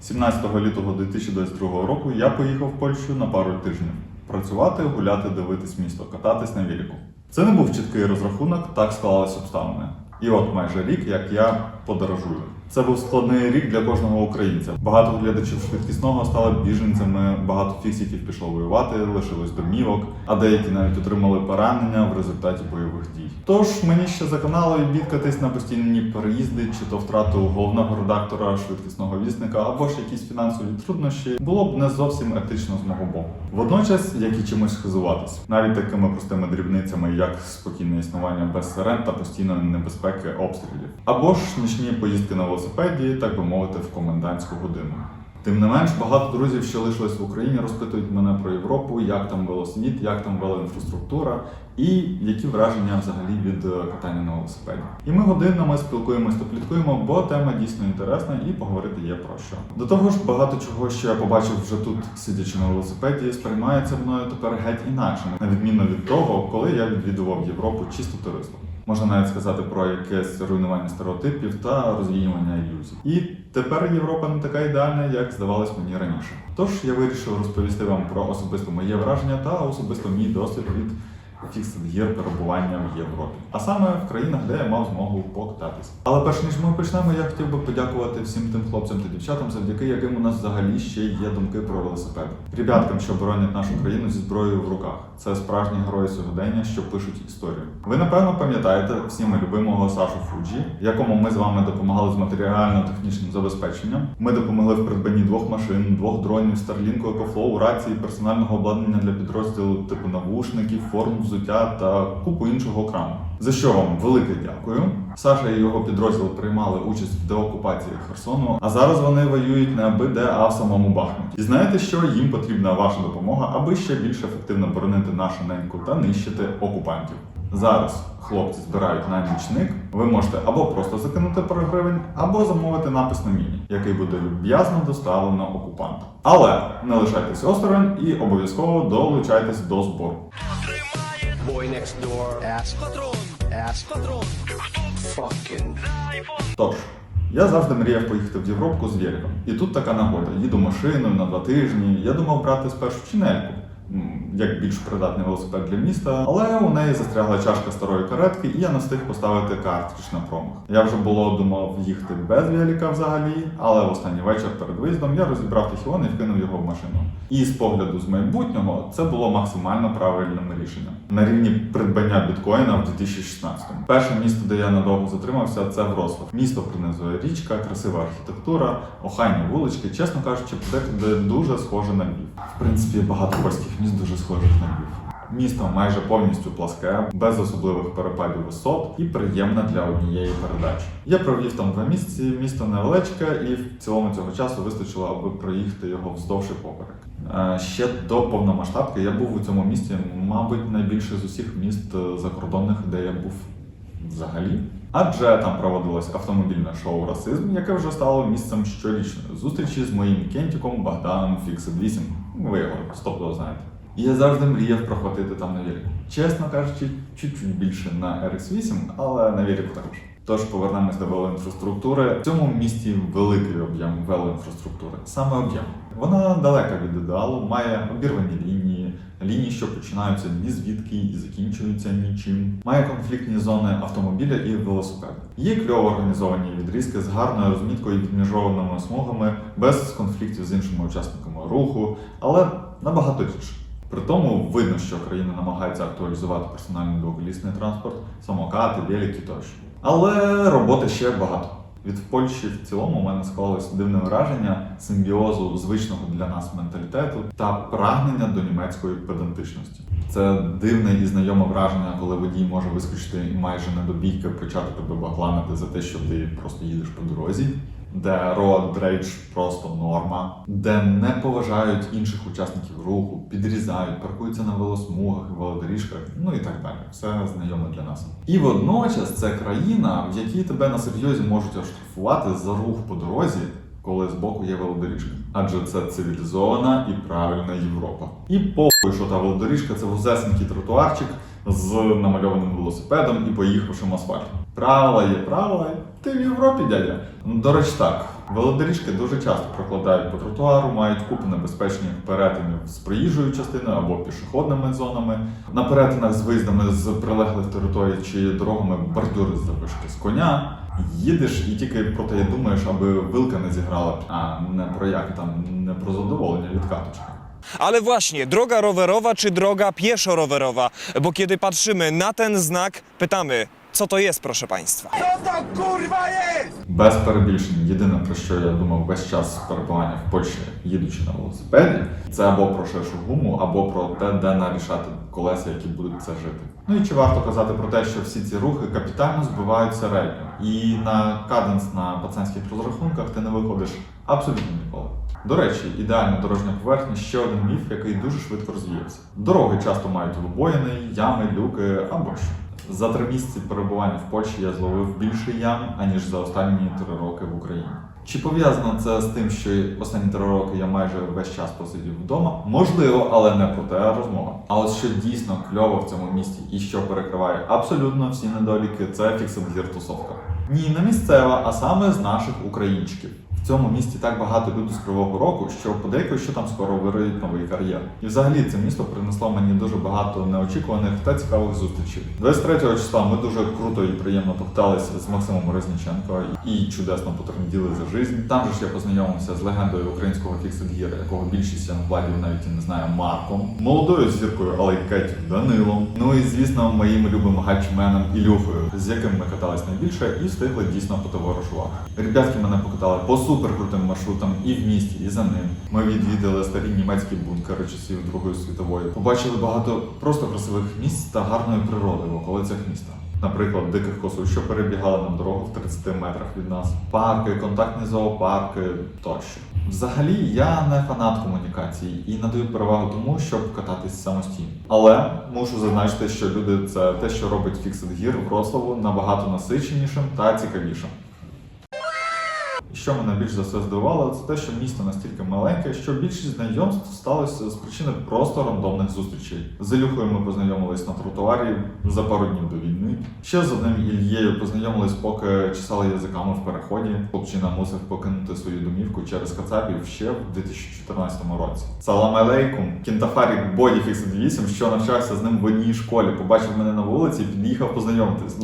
17 лютого 2022 року я поїхав в Польщу на пару тижнів працювати, гуляти, дивитись місто, кататись на віліку. Це не був чіткий розрахунок, так склалися обставини. І от майже рік, як я подорожую. Це був складний рік для кожного українця. Багато глядачів швидкісного стали біженцями, багато фіксиків пішло воювати, лишилось домівок, а деякі навіть отримали поранення в результаті бойових дій. Тож мені ще за каналою бідкатись на постійні переїзди, чи то втрату головного редактора швидкісного вісника, або ж якісь фінансові труднощі, було б не зовсім етично з мого боку. Водночас, як і чимось хизуватись, навіть такими простими дрібницями, як спокійне існування без сирен та постійної небезпеки обстрілів, або ж нічні поїздки на велосипеді, так би мовити, в комендантську годину. Тим не менш, багато друзів, що лишились в Україні, розпитують мене про Європу, як там велосвіт, як там велоінфраструктура і які враження взагалі від е, катання на велосипеді. І ми годинами спілкуємось та пліткуємо, бо тема дійсно інтересна і поговорити є про що. До того ж, багато чого, що я побачив вже тут, сидячи на велосипеді, сприймається мною тепер геть інакше, на відміну від того, коли я відвідував Європу чисто туристом. Можна навіть сказати про якесь руйнування стереотипів та розвіювання ілюзій. І тепер Європа не така ідеальна, як здавалось мені раніше. Тож я вирішив розповісти вам про особисто моє враження та особисто мій досвід від Fixed Gear перебування в Європі, а саме в країнах, де я мав змогу покататись. Але перш ніж ми почнемо, я хотів би подякувати всім тим хлопцям та дівчатам, завдяки яким у нас взагалі ще є думки про велосипед. Ребяткам, що боронять нашу країну зі зброєю в руках. Це справжні герої сьогодення, що пишуть історію. Ви напевно пам'ятаєте всі ми любимого Сашу Фуджі, якому ми з вами допомагали з матеріально-технічним забезпеченням. Ми допомогли в придбанні двох машин, двох дронів, Starlink, EcoFlow, рації, персонального обладнання для підрозділу типу навушників, форм взуття та купу іншого краму. За що вам велике дякую. Саша і його підрозділ приймали участь в деокупації Херсону, а зараз вони воюють не аби де, а в самому Бахмуті. І знаєте, що їм потрібна ваша допомога, аби ще більш ефективно боронити нашу неньку та нищити окупантів. Зараз хлопці збирають на нічник. Ви можете або просто закинути пару гривень, або замовити напис на міні, який буде люб'язно доставлено окупантам. Але не лишайтесь осторонь і обов'язково долучайтесь до збору. Boy next door. Ask. Patron. Ask. Patron. Fucking. Тож, я завжди мріяв поїхати в Європу з великом. І тут така нагода. Їду машиною на два тижні. Я думав брати спершу чинельку. Як більш придатний велосипед для міста, але у неї застрягла чашка старої каретки, і я не встиг поставити картридж на промах. Я вже було думав їхати без велика взагалі, але в останній вечір перед виїздом я розібрав тихіон і вкинув його в машину. І з погляду з майбутнього це було максимально правильним рішенням на рівні придбання біткоїна в 2016-му. Перше місто, де я надовго затримався, це Вроцлав. Місто пронизує річка, красива архітектура, охайні вулички. Чесно кажучи, декуди дуже схоже на Львів. В принципі, багато польських міст дуже схожих на Львів. Місто майже повністю пласке, без особливих перепадів висот і приємне для однієї передачі. Я провів там два місяці, місто невеличке, і в цілому цього часу вистачило, аби проїхати його вздовж і поперек. Е, Ще до повномасштабки я був у цьому місті, мабуть, найбільше з усіх міст е, закордонних, де я був взагалі. Адже там проводилось автомобільне шоу Расизм, яке вже стало місцем щорічної зустрічі з моїм кентіком Богданом Фіксит 8. Ви його стопудово знаєте. І я завжди мріяв прохватити там на велику. Чесно кажучи, чуть-чуть більше на RX8, але на велику також. Тож повернемось до велоінфраструктури. В цьому місті великий об'єм велоінфраструктури. Саме об'єм. Вона далека від ідеалу, має обірвані лінії, лінії, що починаються ні звідки і закінчуються нічим. Має конфліктні зони автомобіля і велосипеда. Є кльово організовані відрізки з гарною розміткою і відміжованими смугами, без конфліктів з іншими учасниками руху, але набагато рідше. При тому видно, що країна намагається актуалізувати персональний двоколісний транспорт, самокати, велики тощо. Але роботи ще багато. Від Польщі в цілому у мене склалось дивне враження симбіозу звичного для нас менталітету та прагнення до німецької педантичності. Це дивне і знайоме враження, коли водій може вискочити і майже не до почати тебе багланити за те, що ти просто їдеш по дорозі, де rage просто норма, де не поважають інших учасників руху, підрізають, паркуються на велосмугах, велодоріжках, ну і так далі. Все знайоме для нас. І водночас це країна, в якій тебе на серйозі можуть оштрафувати за рух по дорозі. Коли збоку є велодоріжка, адже це цивілізована і правильна Європа. І похуй, що та велодоріжка це вузесенький тротуарчик з намальованим велосипедом і поїхавшим асфальтом. Правила є правила, ти в Європі, дядя. Ну, До речі, так. Велодоріжки дуже часто прокладають по тротуару, мають купу небезпечних перетинів з проїжджою частиною або пішохідними зонами. На перетинах з виїздами з прилеглих територій чи дорогами бордюри з завишки з коня. Їдеш і тільки про те думаєш, аби вилка не зіграла, а не про як там не про задоволення від каточки. Ale właśnie, droga rowerowa czy droga pieszo-rowerowa? Bo kiedy patrzymy na ten znak, pytamy, co to jest, proszę Państwa? Без перебільшень, єдине про що я думав весь час перебування в Польщі, їдучи на велосипеді, це або про ширшу гуму, або про те, де нарішати колеса, які будуть це жити. Ну і чи варто казати про те, що всі ці рухи капітально збивають середню, і на каденс на пацанських розрахунках ти не виходиш абсолютно ніколи. До речі, ідеальна дорожня поверхня ще один міф, який дуже швидко розвіявся. Дороги часто мають вибоїни, ями, люки або що. За три місяці перебування в Польщі я зловив більше ям, аніж за останні три роки в Україні. Чи пов'язано це з тим, що останні три роки я майже весь час посидів вдома? Можливо, але не про те розмова. А от що дійсно кльово в цьому місті і що перекриває абсолютно всі недоліки, це фіксингір тусовка. Ні, не місцева, а саме з наших українчиків. Цьому місті так багато людей з Кривого Рогу, що подейкують, що там скоро вириють новий кар'єр. І взагалі це місто принесло мені дуже багато неочікуваних та цікавих зустрічей. 23 числа ми дуже круто і приємно топталися з Максимом Резніченко і чудесно потренділи за жизнь. Там же ж я познайомився з легендою українського фіксит-гіра, якого більшість янгладів навіть і не знає Марком, молодою зіркою Алейкетів Данилом. Ну і звісно, моїм любим гатчменом Ілюхою, з яким ми катались найбільше і встигли дійсно потоваришувати. Ребятки мене покатали по суперкрутим маршрутам і в місті, і за ним. Ми відвідали старі німецькі бункери часів Другої світової. Побачили багато просто красивих місць та гарної природи в околицях міста. Наприклад, диких косу, що перебігали на дорогу в 30 метрах від нас, парки, контактні зоопарки тощо. Взагалі, я не фанат комунікації і надаю перевагу тому, щоб кататись самостійно. Але мушу зазначити, що люди це те, що робить фіксит гір Вроцлаву набагато насиченішим та цікавішим. Що мене більш за все здивувало, це те, що місто настільки маленьке, що більшість знайомств сталося з причини просто рандомних зустрічей. З Ілюхою ми познайомились на тротуарі за пару днів до війни. Ще з одним Ільєю познайомились, поки чесали язиками в переході. Хлопчина мусив покинути свою домівку через Кацапів ще в 2014 році. Салам алейкум, кінтафарік Боді Фіксит 8, що навчався з ним в одній школі, побачив мене на вулиці під'їхав познайомитись.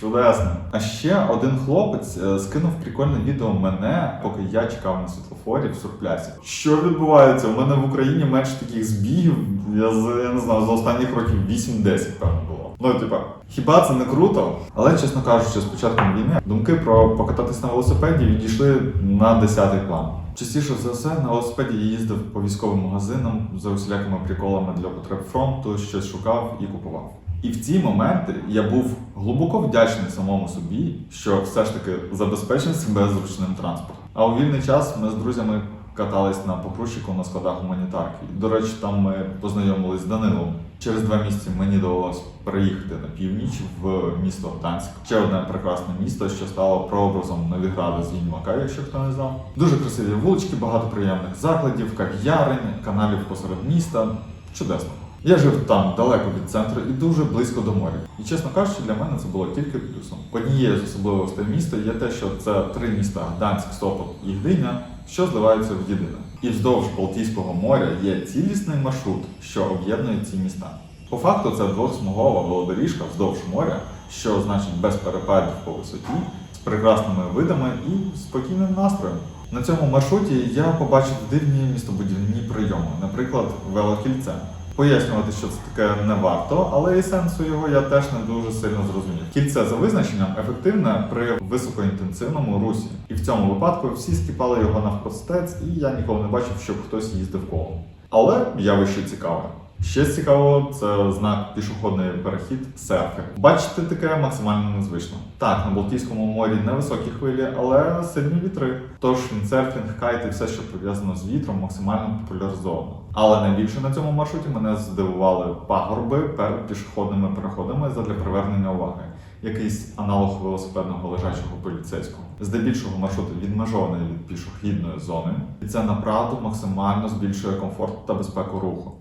Чудесно. А ще один хлопець е, скинув прикольне відео мене, поки я чекав на світлофорі в сурплясі. Що відбувається? У мене в Україні менше таких збігів. Я я не знаю, за останніх років 8-10, певно, було. Ну, типа, хіба це не круто? Але чесно кажучи, з початком війни думки про покататись на велосипеді відійшли на 10-й план. Частіше за все на велосипеді я їздив по військовим магазинам за усілякими приколами для потреб фронту, щось шукав і купував. І в ці моменти я був глибоко вдячний самому собі, що все ж таки забезпечив себе зручним транспортом. А у вільний час ми з друзями катались на попрущику на складах гуманітарки. До речі, там ми познайомились з Данилом. Через два місяці мені довелось переїхати на північ в місто Гданськ. Ще одне прекрасне місто, що стало прообразом Новіграда з Відьмака, якщо хто не знав. Дуже красиві вулички, багато приємних закладів, кав'ярень, каналів посеред міста. Чудесно. Я жив там далеко від центру і дуже близько до моря. І чесно кажучи, для мене це було тільки плюсом. Однією з особливостей міста є те, що це три міста Гданськ, Сопот і Гдиня, що зливаються в єдине. І вздовж Балтійського моря є цілісний маршрут, що об'єднує ці міста. По факту це двохсмугова велодоріжка вздовж моря, що значить без перепадів по висоті, з прекрасними видами і спокійним настроєм. На цьому маршруті я побачив дивні містобудівні прийоми, наприклад, велокільце. Пояснювати, що це таке не варто, але і сенсу його я теж не дуже сильно зрозумів. Кільце за визначенням ефективне при високоінтенсивному русі, і в цьому випадку всі скіпали його навпростець, і я ніколи не бачив, щоб хтось їздив колом. Але явище цікаве. Ще з цікавого це знак пішохідний перехід серфи. Бачити таке максимально незвично. Так, на Балтійському морі невисокі хвилі, але сильні вітри. Тож віндсерфінг, кайт і все, що пов'язано з вітром, максимально популяризовано. Але найбільше на цьому маршруті мене здивували пагорби перед пішохідними переходами задля привернення уваги. Якийсь аналог велосипедного лежачого поліцейського. Здебільшого маршрут відмежований від пішохідної зони, і це направду максимально збільшує комфорт та безпеку руху.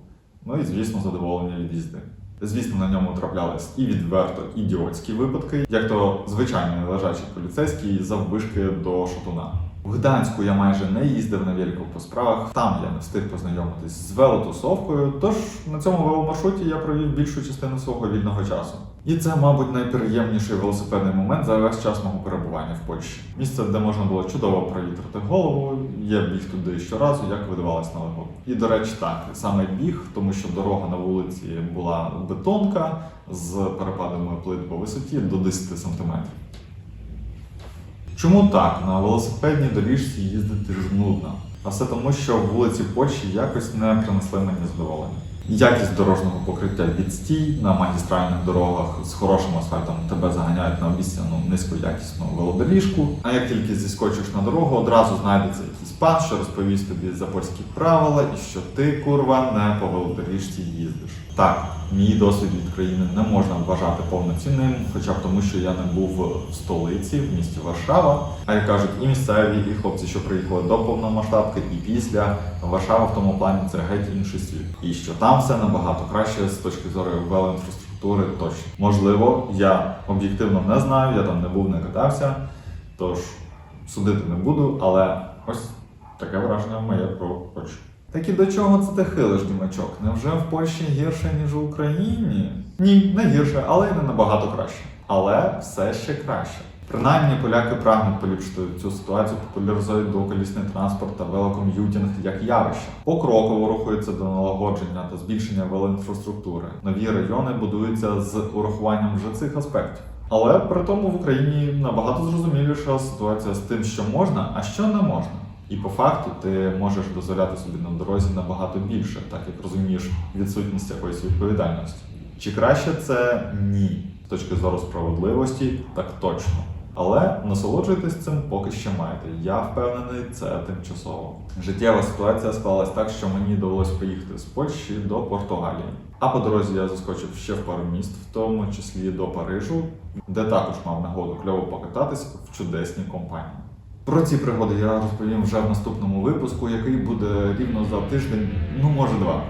Ну і звісно, задоволення від їзди. Звісно, на ньому траплялись і відверто ідіотські випадки, як то звичайний лежачий поліцейський заввишки до шатуна. В Гданську я майже не їздив на велику по справах, там я не встиг познайомитись з велотусовкою, тож на цьому веломаршруті я провів більшу частину свого вільного часу. І це, мабуть, найприємніший велосипедний момент за весь час мого перебування в Польщі. Місце, де можна було чудово провітрити голову. Я біг туди щоразу, як видавалось на легко. І до речі, так саме біг, тому що дорога на вулиці була бетонка з перепадами плит по висоті до 10 сантиметрів. Чому так? На велосипедній доріжці їздити нудно. А все тому, що вулиці Польщі якось не принесли мені задоволення. Якість дорожнього покриття відстій на магістральних дорогах з хорошим асфальтом тебе заганяють на обіцяну низькоякісну велодоріжку. А як тільки зіскочиш на дорогу, одразу знайдеться якийсь пан, що розповість тобі за польські правила і що ти, курва, не по велодоріжці їздиш. Так, мій досвід від країни не можна вважати повноцінним, хоча б тому, що я не був в столиці, в місті Варшава. А як кажуть, і місцеві, і хлопці, що приїхали до повномасштабки, і після Варшава в тому плані це геть інший світ. І що там все набагато краще з точки зору велоінфраструктури точно. Можливо, я об'єктивно не знаю, я там не був, не катався, тож судити не буду, але ось таке враження моє про Польщу. Так і до чого це ти хилиш, дімачок? Невже в Польщі гірше, ніж в Україні? Ні, не гірше, але й не набагато краще. Але все ще краще. Принаймні поляки прагнуть поліпшити цю ситуацію, популяризують двоколісний транспорт та велоком'ютінг як явище. Покроково рухаються до налагодження та збільшення велоінфраструктури. Нові райони будуються з урахуванням вже цих аспектів. Але при тому в Україні набагато зрозуміліша ситуація з тим, що можна, а що не можна. І по факту ти можеш дозволяти собі на дорозі набагато більше, так як розумієш відсутність якоїсь відповідальності. Чи краще це ні? З точки зору справедливості, так точно. Але насолоджуйтесь цим поки що маєте. Я впевнений, це тимчасово. Життєва ситуація склалась так, що мені довелось поїхати з Польщі до Португалії. А по дорозі я заскочив ще в пару міст, в тому числі до Парижу, де також мав нагоду кльово покататись в чудесній компанії. Про ці пригоди я розповім вже в наступному випуску, який буде рівно за тиждень, ну може два.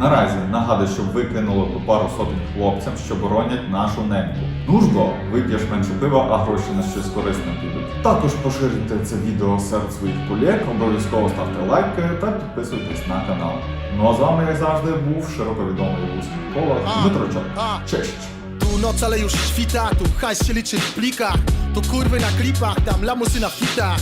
Наразі нагадую, щоб ви кинули по пару сотень хлопцям, що боронять нашу неньку. Ну ж бо, вип'єш менше пива, а гроші на щось корисне підуть. Також поширюйте це відео серед своїх колег, обов'язково ставте лайки та підписуйтесь на канал. Ну а з вами, як завжди, був широко відомий в Дмитро Чоп. Честь! Noc, ale już świta, tu hajs się liczy w plikach. Tu kurwy na klipach, tam lamusy na fitach